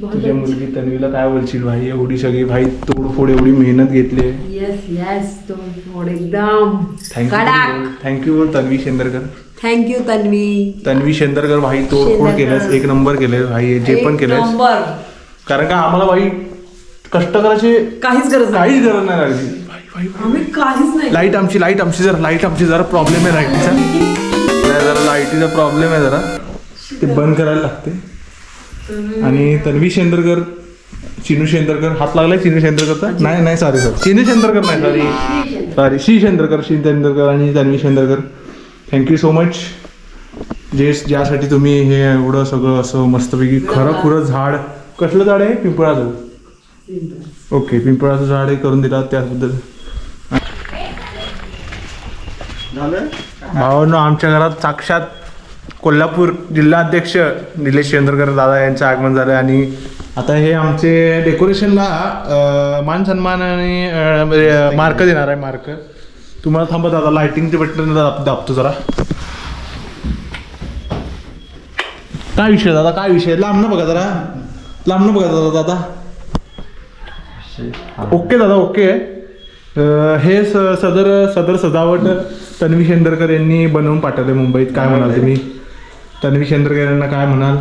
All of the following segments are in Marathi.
कोण तुझ्या मुलगी तन्वीला काय बोलशील भाई? एवढी सगळी भाई तोडफोड एवढी मेहनत घेतली. यस यस तो थोड एकदम थँक्यू बोल Tanvi शेंदरकर. Thank you Tanvi. Tanvi Shendarkar भाई तोडफोड. केलंस एक नंबर केले भाई जे पण केलंस. नंबर. कारण का आम्हाला भाई कष्ट करायची काहीच गरज काहीच गरज नाही लागली आम्ही काहीच नाही. लाइट आमची लाइट आमची जरा लाइट आमची जरा प्रॉब्लेम आहे लाईटीचा नाही, जरा लाईटीचा प्रॉब्लेम आहे जरा. ते बंद करायला लागते. आणि तन्वी शेंदरकर चिनू शेंदरकर हात लागलाय चिनू शेंदरकरचा? नाही नाही सॉरी सर चिनू शेंदरकर नाही सॉरी सॉरी शी शेंदरकर शी शेंदरकर आणि Tanvi Shendarkar. Thank you so much जे ज्यासाठी तुम्ही हे एवढं सगळं असं मस्तपैकी खरं खुरं झाड कसलं झाड आहे? पिंपळाचं. ओके पिंपळाचं झाड हे करून दिला त्याबद्दल. भावांनो आमच्या घरात साक्षात कोल्हापूर जिल्हाध्यक्ष निलेश चंद्रकर दादा यांचं आगमन झालं आणि आता हे आमचे डेकोरेशनला मान सन्मान आणि म्हणजे मार्क देणार आहे मार्क. तुम्हाला थांबा दादा लाइटिंगचे बटन दाब दाबतो जरा. काय विषय दादा? काय विषय लांब ना बघा जरा. लांब ना बघा दादा. दादा ओके दादा ओके. हे स- सदर सदर सजावट तन्वी शेंदरकर यांनी बनवून पाठवले मुंबईत. काय म्हणाल तुम्ही? तन्वी शेंदरकर यांना काय म्हणाल?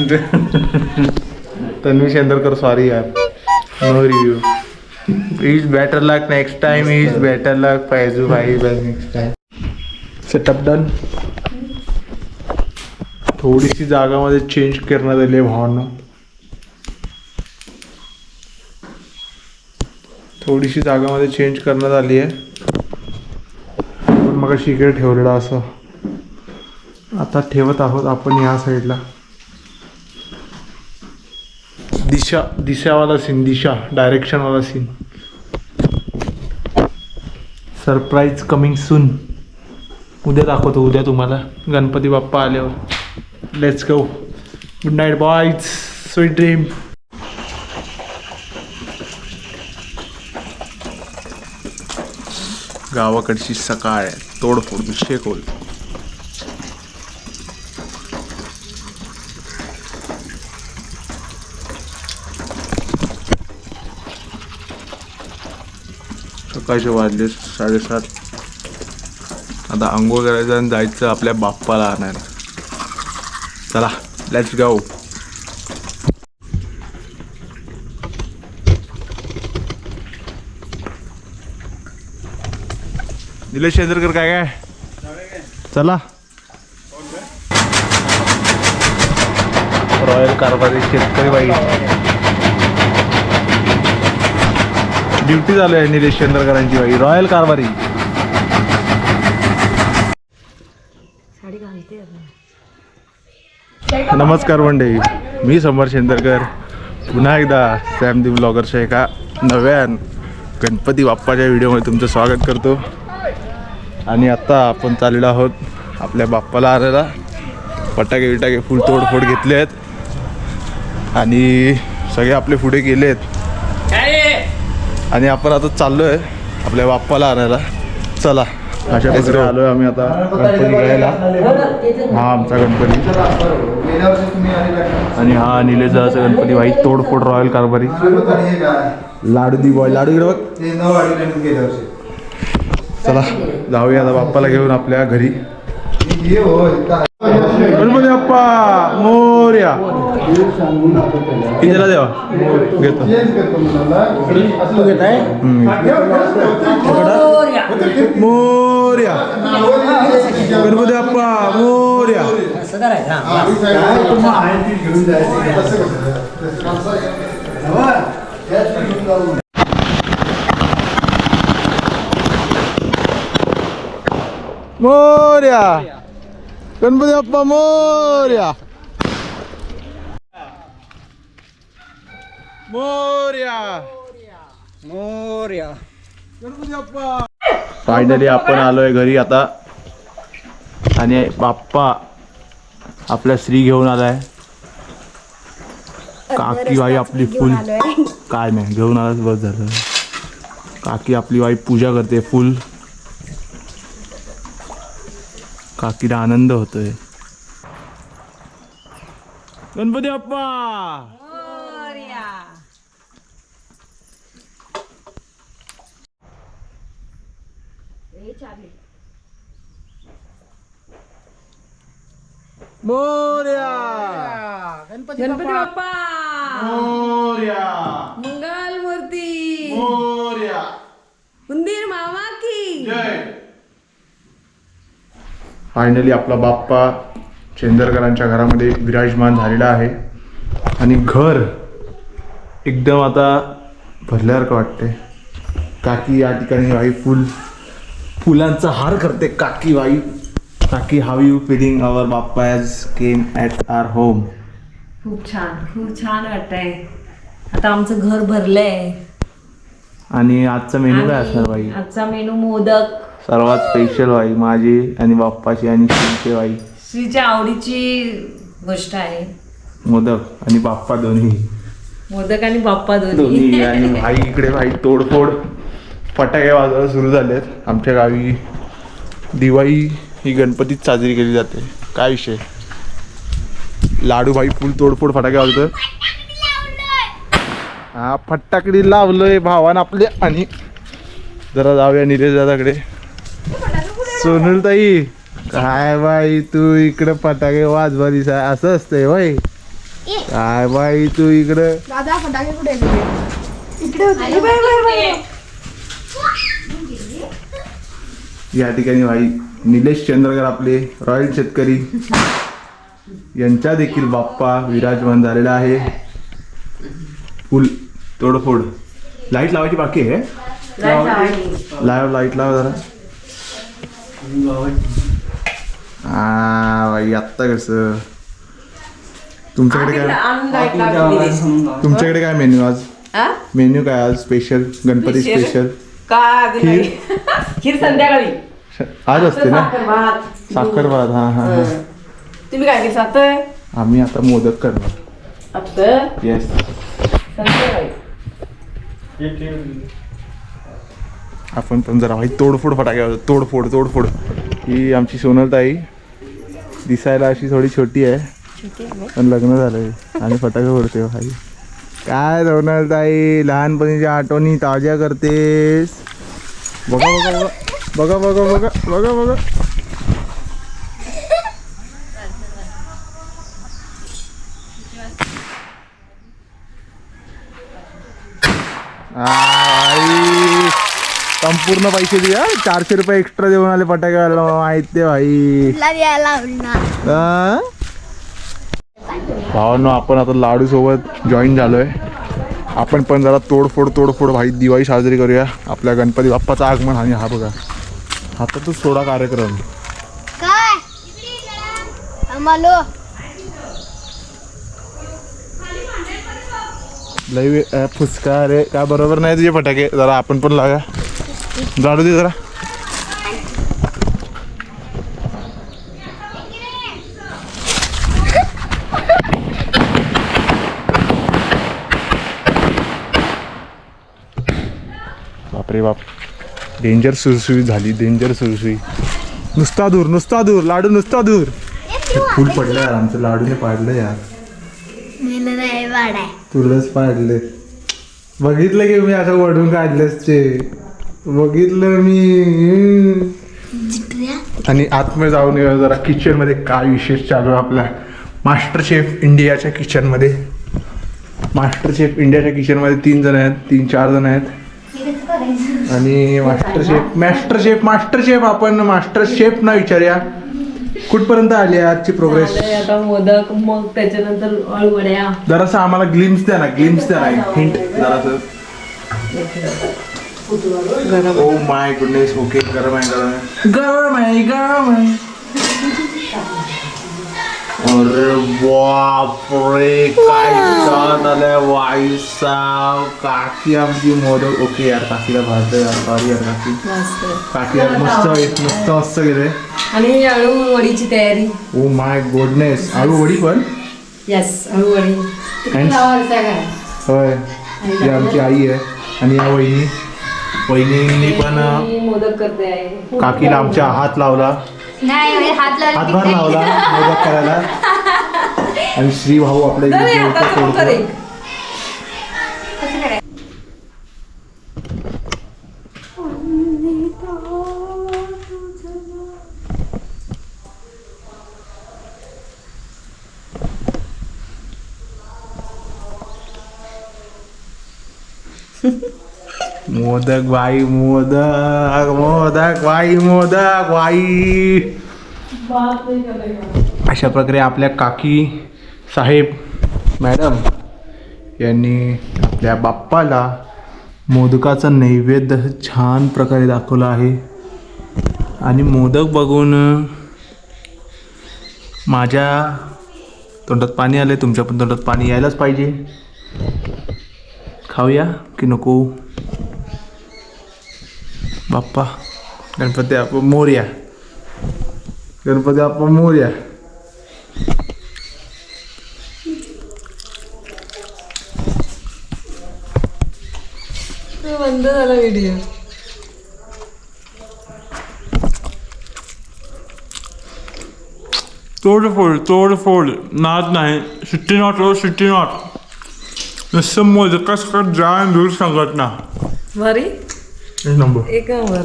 तन्वी शेंदरकर सॉरी यार. No review is better luck next time is better luck पाहिजे भाई नेक्स्ट टाइम सेटअप डन थोडीशी जागामध्ये चेंज करण्यात आली आहे भावांना. थोडीशी जागामध्ये चेंज करण्यात आली आहे. पण मग शिकेट ठेवलेला असं. आता ठेवत आहोत आपण या साईडला दिशा दिशावाला सीन दिशा डायरेक्शनवाला सीन सरप्राईज कमिंग सून उद्या दाखवतो उद्या तुम्हाला. गणपती बाप्पा आल्यावर. Let's go good night boys sweet dream गावाकडची सकाळ आहे तोडफोड शेकोल सकाळचे वाजले साडेसात. आता आंघोळ करायचं आणि जायचं आपल्या बाप्पाला आणायला. चला लेट्स गाऊ निलेश चंद्रकर काय काय? चला. रॉयल कारभारी शेतकरी बाई. ड्युटी चालू आहे निलेश चंद्रकरांची बाई. रॉयल कारभारी. नमस्कार मंडळी. मी समर शेंदरकर. पुन्हा एकदा सॅमदी ब्लॉगरच्या एका नव्या गणपती बाप्पाच्या व्हिडिओमध्ये तुमचं स्वागत करतो. आणि आत्ता आपण चाललेलो आहोत आपल्या बाप्पाला आणायला. फटाके विटाके फुल तोडफोड घेतले आहेत. आणि सगळे आपले पुढे गेले आहेत. आणि आपण आता चाललो आहे आपल्या बाप्पाला आणायला. चला अशा प्रकारे आलो आहे आम्ही आता गणपती घ्यायला हा आमचा गणपती. आणि हा निलेश दादाचा गणपती भाई तोडफोड रॉयल कारभारी. लाडू दी बॉय लाडू बघ. चला. जाऊया आता बाप्पाला घेऊन आपल्या घरी. गणपती बाप्पा मोर्या. कितीला देवा. घेतो. मोर्या. गणपती बाप्पा मोर्या. मोर्या. गणपती बाप्पा मोर्या. मोर्या. मोर्या. गणपती बाप्पा. फायनली आपण आलोय घरी आता. आणि बाप्पा आपल्या स्त्री घेऊन आलाय. काकी बाई आपली फुल काय नाही घेऊन आलाच बस झालं. काकी आपली बाई पूजा करते फुल काकीला आनंद होतोय. गणपती बाप्पा! मोर्या. गणपती बाप्पा. मोर्या! मंगल मूर्ती! मोर्या! उंदीर मामा की! फायनली आपला बाप्पा चेंदरकरांच्या घरामध्ये विराजमान झालेला आहे. आणि घर एकदम आता भरल्यासारखं वाटते काकी या ठिकाणी बाई फुल फुलांचा हार करते. काकी बाई काकी how you feeling our Bappa as came at our home खूप छान खूप छान वाटतंय. आता आमचं घर भरलंय. आणि आजचा मेनू काय असणार बाई? आजचा मेनू मोदक. सर्वात स्पेशल बाई माझी आणि बाप्पाची आणि श्रीचे बाई. श्रीच्या आवडीची गोष्ट आहे. मोदक आणि बाप्पा दोन्ही. मोदक आणि बाप्पा दोन्ही. आणि भाई इकडे भाई तोडफोड. फटाके वाजवायला सुरू झालेत. आमच्या गावी दिवाळी ही गणपतीत साजरी केली जाते. काय विषय? लाडू भाई फुल तोडफोड फटाके वाजवतात हा फटाकडी लावलंय भावान आपले आणि जरा जाऊया निलेश दादाकडे. सोनल ताई काय बाई तू इकडे फटाके वाजवा दिसा असं असतंय बाई काय बाई तू इकडं? दादा फटाके कुठे गेले? इकडे होते. या ठिकाणी भाई निलेश चंद्रकर आपले रॉयल शेतकरी. यांच्या देखील बाप्पा विराजमान झालेला आहे. फुल तोडफोड. लाइट लावायची बाकी आहे. लाव लाइट लाव जरा. भाई आत्ता कसं तुमच्याकडे काय. तुमच्याकडे काय मेन्यू आज? मेन्यू काय आज स्पेशल गणपती? स्पेशल खीर? नाही. खीर संध्याकाळी आज असते ना साखर भात हा हा हा तुम्ही काय केलं आम्ही आता मोदक करणार आता येस संध्याकाळी आपण पण जरा भाई तोडफोड फटाके. तोडफोड तोडफोड. ही आमची सोनलताई दिसायला अशी थोडी छोटी आहे. पण लग्न झालंय. आणि फटाके फोडते भाई. काय सोनलताई लहानपणीच्या आठवणी ताज्या करतेस. बघा बघा बघा. बघा बघा बघा बघा बघा आई संपूर्ण पैसे द्या. चारशे रुपये एक्स्ट्रा देऊन आले फटाके माहिती भाई. भावांनो आपण आता लाडू सोबत जॉईन झालोय. आपण पण जरा तोडफोड तोडफोड भाई दिवाळी साजरी करूया. आपल्या गणपती बाप्पाचं आगमन आणि हा बघा. हातातच थोडा कार्यक्रम. लई फुसका रे काय बरोबर नाही तुझे फटाके? जरा आपण पण लागा. जाडू दे जरा. बापरे बाप. डेंजर सुरसुई झाली डेंजर सुरसुई नुसता दूर नुसता दूर लाडू नुसता दूर फुल पडलं यार आमचं लाडूने पाडलं यार. तुलाच पाडले. बघितलं की मी असं वडून काढलेस ते. बघितलं मी. आणि आतमध्ये जाऊन येऊया जरा किचनमध्ये काय विशेष चालू आहे आपल्या मास्टर शेफ इंडियाच्या किचनमध्ये मास्टर शेफ इंडियाच्या किचनमध्ये तीन जण आहेत तीन चार जण आहेत. आणि master chef master chef master chef आपण मास्टर शेफ ना विचारूया. कुठपर्यंत आली आहे आजची प्रोग्रेस आता मोदक मग त्याच्यानंतर अळवड्या. जरासं आम्हाला ग्लिम्स द्या ना ग्लिम्स द्या ना हिंट जरासं. ओ माय गुडनेस ओके गरम आहे गरम आहे. गरम आहे गरम आहे. अरे बापरे काय छान आलंय वाईसाव काकी आमची मोदक ओके यार काकीला भात यार सॉरी यार काकी. मस्त. काकी यार मस्त मस्त मस्त गेले आणि अळू वडीची तयारी. ओ माय गुडनेस आळू वडी पण? येस अळू वडी. होय. ही आमची आई आहे. आणि या वहिनी. वहिनींनी पण अं, मी मोदक करते आहे काकीला आमच्या हात लावला. नाही हात हातभार लावला मदत करायला. आणि श्री भाऊ आपल्या नाही, इथे आता इथे तू कर एक. मोदक बाई मोदक मोदक बाई मोदक बाई. अशा प्रकारे आपल्या काकी साहेब मॅडम यांनी आपल्या बाप्पाला मोदकाचा नैवेद्य छान प्रकारे दाखवला आहे. आणि मोदक बघून माझ्या तोंडात पाणी आलं तुमच्या पण तोंडात पाणी यायलाच पाहिजे. खाऊया की नको? बाप्पा गणपती बाप्पा मोर्या गणपती बाप्पा मोर्या बंद झाला व्हिडिओ तोडफोड तोडफोड नाद नाही सुट्टी नॉट रो सुट्टी नॉट नुसतं मोदका सकट जाण दूर सांगत ना भारी एक नंबर. एक नंबर.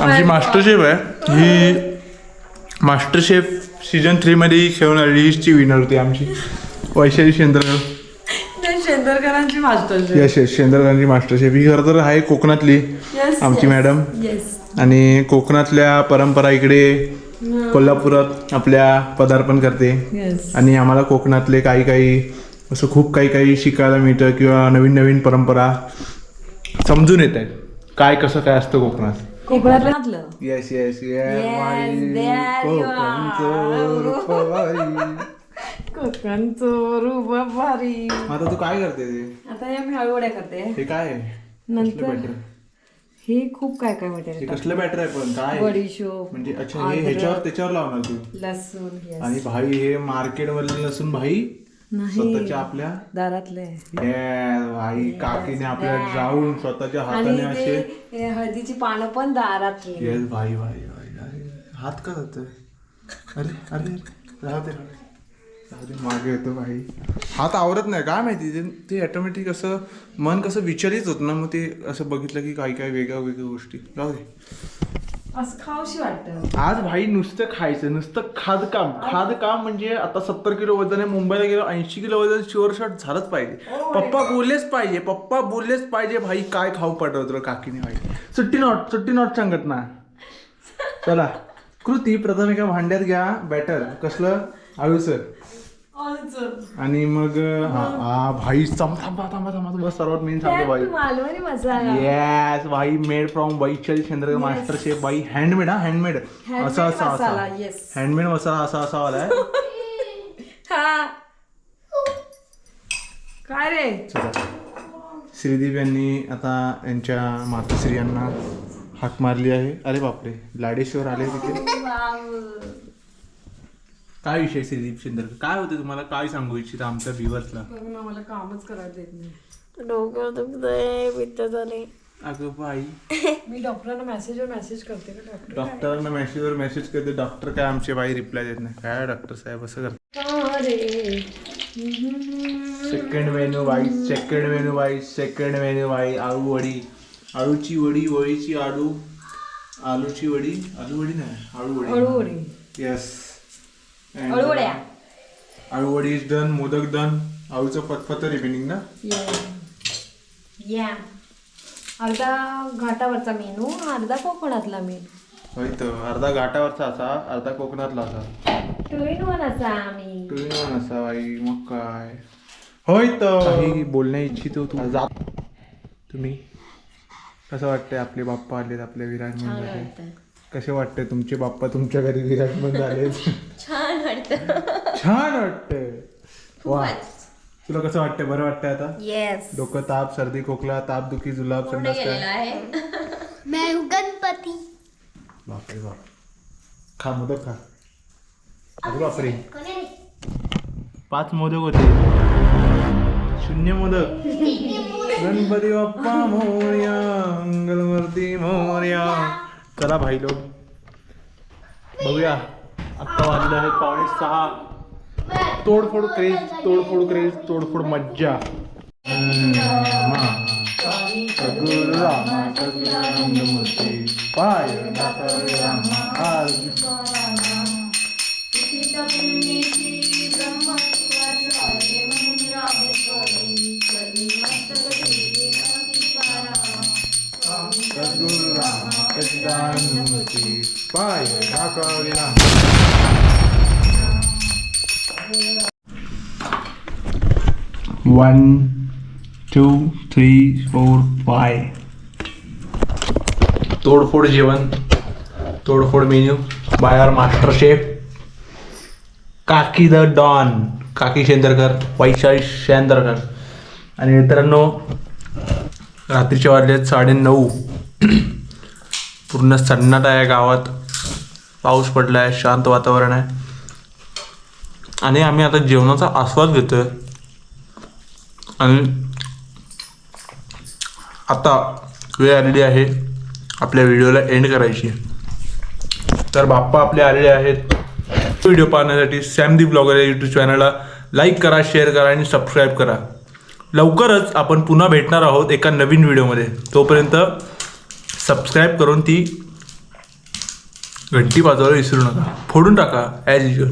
आमची मास्टर शेफ आहे. ही मास्टर शेफ सीझन थ्रीमध्ये ही खेळून आलेली हीच विनर होती आमची. वैशाली शेंद्रकर. शेंदरकरांची मास्टर शेंद्रकरांची मास्टर शेफ ही खरं तर आहे कोकणातली आमची. मॅडम येस आणि कोकणातल्या परंपरा इकडे कोल्हापुरात आपल्या पदार्पण करते. आणि आम्हाला कोकणातले काही काही असं खूप काही काही शिकायला मिळतं किंवा नवीन नवीन परंपरा समजून येत आहेत. काय कसं काय असतं कोकणात? कोकणातलं घातलं yes yes Yes, there you कोकणचं रूप भारी आता तू काय करते ते? आता हे मी हळूवड्या करते. हे काय आहे? नंतर बॅटर हे खूप काय काय हे मटेरियल कसलं बॅटर आहे पण? काय? आहे? बडीशोप म्हणजे अच्छा हे ह्याच्यावर त्याच्यावर लावणार तू? लसूण. आणि भाई हे मार्केट मधले नसून भाई स्वतःच्या आपल्या दारातले. भाई काकीने आपल्या जाऊन स्वतःच्या हाताने असे हळदीची पानं पण दारातली. येस भाई भाई हात का जातोय अरे अरे राहू दे राहू दे. मागे येतो भाई. हात आवरत नाही काय माहिती? ते ते ऑटोमॅटिक असं मन कसं विचलित होत ना मग ते असं बघितलं की काही काही वेगळ्या वेगळ्या गोष्टी. राहू दे. असं खाऊशी वाटत. आज भाई नुसतं खायचं नुसतं खादकाम खादकाम म्हणजे आता सत्तर किलो वजन आहे मुंबईला गेलो ऐंशी किलो वजन शुअर शॉट झालंच पाहिजे. पप्पा बोललेच पाहिजे पप्पा बोललेच पाहिजे भाई काय खाऊ पाठवत रे काकीने भाई. सुट्टी नॉट सुट्टी नॉट सांगत ना. चला. कृती प्रथम एका भांड्यात घ्या बॅटर कसलं? आळूचं आणि मग हा. भाई थांबा थांबा थांबा बस सर्वात मेन सांगतो भाई. येस भाई मेड फ्रॉम वैचल चंद्र मास्टर शेफ भाई हँडमेड हा हँडमेड असा असा असा. हँडमेड मसाला असा असा वाला आहे. हा. काय रे? श्रीदेव यांनी आता यांच्या मातोश्री यांना हाक मारली आहे. अरे बापरे लाडेश्वर आले तिथे. काय विषय श्रीदीप शिंदर काय होते तुम्हाला? काय सांगू इच्छिता आमच्या व्ह्युअर्सला बघ ना मला कामच करायला देत नाही. डोकं दुखतंय पित्त झाले अगं बाई. मी डॉक्टरांना मेसेजवर मेसेज करते का डॉक्टर डॉक्टरांना मेसेजवर मेसेज करते. डॉक्टर काय आमचे बाई रिप्लाय देत नाही. काय डॉक्टर साहेब असं करतात रे second menu wise second menu wise second menu wise आळू वडी. आळूची वडी वळीची आळू आलूची वडी. आलू वडी नाही आळू वडी. हळूहळू yes हळूवड्या alu vadi is done modak done आळूचं पतपत रिमेनिंग ना या अर्धा घाटावरचा मेनू अर्धा कोकणातला मेनू. होय तर अर्धा घाटावरचा असा अर्धा कोकणातला असा. टू इन वन असा आम्ही तुम्ही पण असा बाई मग काय? होय तर. काही बोलण्या इच्छितो तू. जात तुम्ही? कसं वाटतंय आपले बाप्पा आलेत आपल्या विराजमान झाले कसे वाटते तुमचे बाप्पा तुमच्या घरी विराजमान झालेत? छान वाटतं. छान वाटतंय. वा तुला कसं वाटतंय? बरं वाटतंय आता? येस डोकं ताप सर्दी खोकला ताप दुखी जुलाब संडास काय? गणपती. बापरे बाप. खा मोदक खा. अरे बापरे. पाच मोदक होते. शून्य मोदक. गणपती बाप्पा मोर्या मंगलमूर्ती मोर्या. चला भाई लोक. बघूया. आत्ता वाजले आहेत पावणे सहा तोडफोड क्रेज तोडफोड क्रेज तोडफोड मज्जा सद्गुरु रामा सद्गुरुमूर्ती Vai, रामा आरती. One, two, three, four, five. One two three four five तोडफोड जेवण तोडफोड मेन्यू आर मास्टर शेफ काकी द डॉन काकी शेंदरकर वैशाली शेंदरकर आणि मित्रांनो रात्रीचे वाजले साडे नऊ पूर्ण सन्नाटा आहे गावात पाऊस पडला आहे शांत वातावरण आहे. आणि आम्ही आता जेवणाचा आस्वाद घेतो आहे आणि आता वेळ आलेली आहे आपल्या व्हिडिओला एंड करायची. तर बाप्पा आपले आलेले आहेत. व्हिडिओ पाहण्यासाठी सॅमदी ब्लॉगर या यूट्यूब चॅनलला लाईक करा शेअर करा आणि सबस्क्राईब करा. लवकरच आपण पुन्हा भेटणार आहोत एका नवीन व्हिडिओमध्ये. तोपर्यंत सबस्क्राईब करून ती घंटी वाजवायला विसरू नका. फोडून टाका ॲज युजल